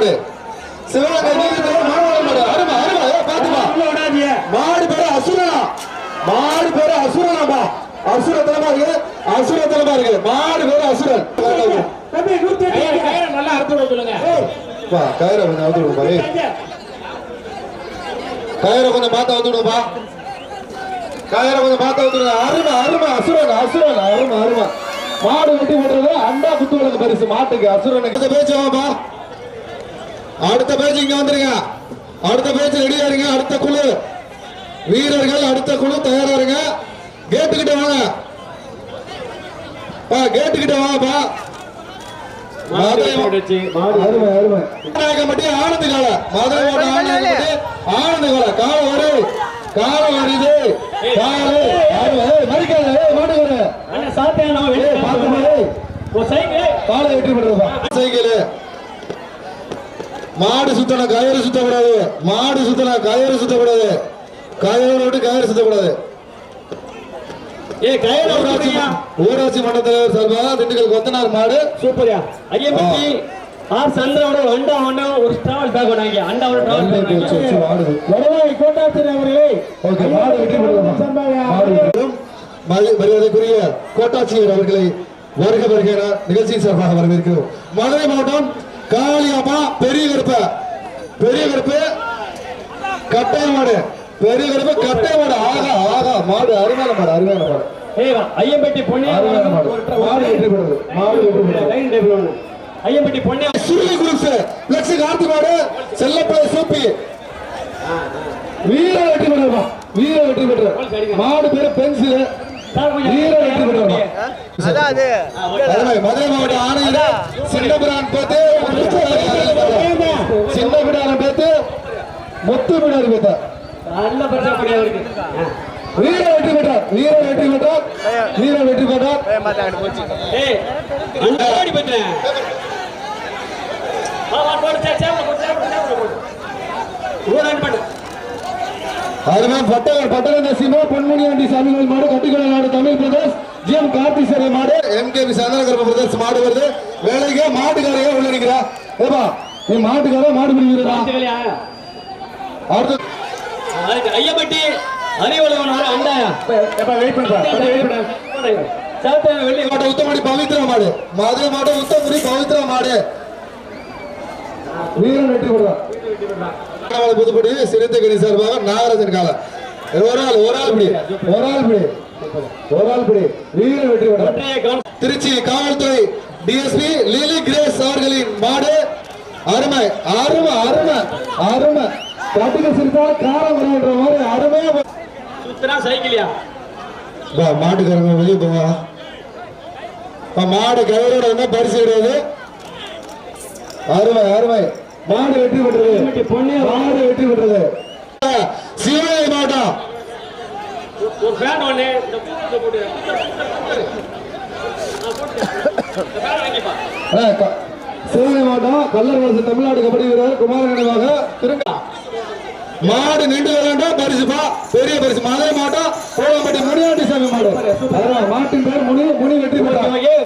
மாடு. சிவகங்கை நீதிமன்ற மாணவர் மாடு அருமை அருமை. பாத்துமா. மாடு பேரு அசுரனா. மாடு பேரு அசுரனாமா அசுரத்தனமா இருக்கு. அசுரத்தனமா இருக்கு. மாடு பேரு அசுரன். நல்லா அறுத்து விட சொல்லுங்க. கயிறை கொஞ்சம் அவுத்து விடுப்பா கயிறை கொஞ்சம் பார்த்து அவுத்து விடுப்பா கயிறை கொஞ்சம் பார்த்து அவுத்து விடுங்க. அருமை அருமை. அசுரன் அசுரன் அருமை அருமை. மாடு வெட்டி போடுறது அண்டா குத்து விளக்கு பரிசு. மாட்டுக்கு அசுரனுக்கு. பேச்சு வாப்பா அடுத்த பேச்சு இங்க வந்துருங்க. அடுத்த பேச்சு ரெடியா இருங்க. அடுத்த குழு. வீரர்கள் அடுத்த குழு தயாரா இருங்க. கேட்டுக்கிட்ட வாங்க. பா கேட்டுக்கிட்ட வாங்கப்பா அருமை அருமை. நாயகம்பட்டி ஆனந்த கால. மதுரை மாவட்டம் ஆனந்தம்பட்டி ஆனந்த கால. கால. வரு. கால வருது. கால மறிக்காத. ஏய், மாடு மாடு சுத்தன கயிறு சுத்தக்கூடாது. மாடு சுத்தன கயிறு சுத்தக்கூடாது. கயிறு விட்டு கயிறு சுத்தக்கூடாது. ஏ கையில ஊராட்சி ஊராட்சி மன்ற தலைவர் சார்பாக திண்டுக்கல் கொத்தனார் மாடு. சூப்பர்யா. ஐயம்பட்டி ஆர் சந்திரனோட அண்டா ஒரு டிராவல் பேக் பண்ணாங்க அண்டா ஒரு டிராவல் பேக் வருவாய் அவர்களே ஓகே மாடு வெட்டி மரியாதைக்குரிய கோட்டாட்சியர் அவர்களை வருக வருகிற நிகழ்ச்சியின் சார்பாக வரவேற்கிறோம். மதுரை மாவட்டம் காளியம்மா பெரிய கருப்ப. பெரிய கருப்பு. கட்டாய மாடு. பெரிய கருப்பு கட்டாய மாடு. ஆகா ஆகா. மாடு அருமையான மாடு அருமையான மாடு. ஐயம்பட்டி பொன்னே அருமையான மாடு. வெற்றி பெறுறது மாடு வெற்றி ஒன்று ஐயம்பட்டி பொன்னே சுருளி குரூப்ஸ் லட்ச கார்த்தி மாடு. செல்லப்பழ சூப்பி. வீர வெற்றி பெறுவா வீர வெற்றி பெற்ற. மாடு பேரு பென்சில். மதுரை மாவட்டம் ஆணையில சின்னபிரான் பேத்து. சின்னபிரான் பேத்து. முத்து பிடாரி இருக்கு வீர வெற்றி பெற்றார். வீர வெற்றி பெற்றார். வீர வெற்றி பெற்றார். ஊரான் பண்ணு அருமை பட்டவர் பட்டவந்த சிவா பொன்முனி வண்டி சாமிகள் மாடு கட்டிக்கொள்ள நாடு தமிழ் பிரதேஷ் ஜிஎம் கார்த்திசேரை மாடு எம்கேபி சந்தனகர்ப பிரதேஷ் மாடு வருது. வேலைக்கு மாட்டுக்காரையே உள்ள நிக்கிறா. ஏப்பா நீ மாட்டுக்கார மாடு பிடிக்கிறா அடுத்து. அதுக்கு ஐயம்பட்டி அறிவழகன் வர அண்டாயா எப்ப வெயிட் பண்றா வெயிட் சாத்த வெள்ளி மாட்டை உத்தமடி பவித்ரா மாடு. மதுரை மாடு உத்தமடி பவித்ரா மாடு. வீரன் வெற்றி திருவண்ணாமலை புதுப்படி சிறுத்தைக்கணி சார்பாக நாகராஜன் கால. ஒரு ஆள் ஒரு ஆள் பிடி. ஒரு ஆள் பிடி. ஒரு ஆள் பிடி. வீரன் வெற்றி கவனம் திருச்சி காவல்துறை டிஎஸ்பி லிலி கிரேஸ் அவர்களின் மாடு. அருமை அருமை அருமை. அருமை. கட்டுக்க சிரித்தா காரம் வருகின்ற மாதிரி அருமையா சுத்தனா சைக்கிளியா? மாட்டுக்காரங்க வெளியே போங்க. பா, மாடு கயிறோட பரிசு கிடையாது? அருமை அருமை. மாடு வெற்றி பெற்றது. மாடு வெற்றி பெற்றது. சிவகங்கை மாவட்டம். சிவகங்கை மாவட்டம் கல்லர் தமிழ்நாடு கபடி வீரர் குமார நினைவாக திருங்க மாடு நின்று விளையாண்டா பரிசுப்பா பெரிய பரிசு. மதுரை மாவட்டம் கோலம்பட்டி முனியாண்டி சாமி மாடு அருமை.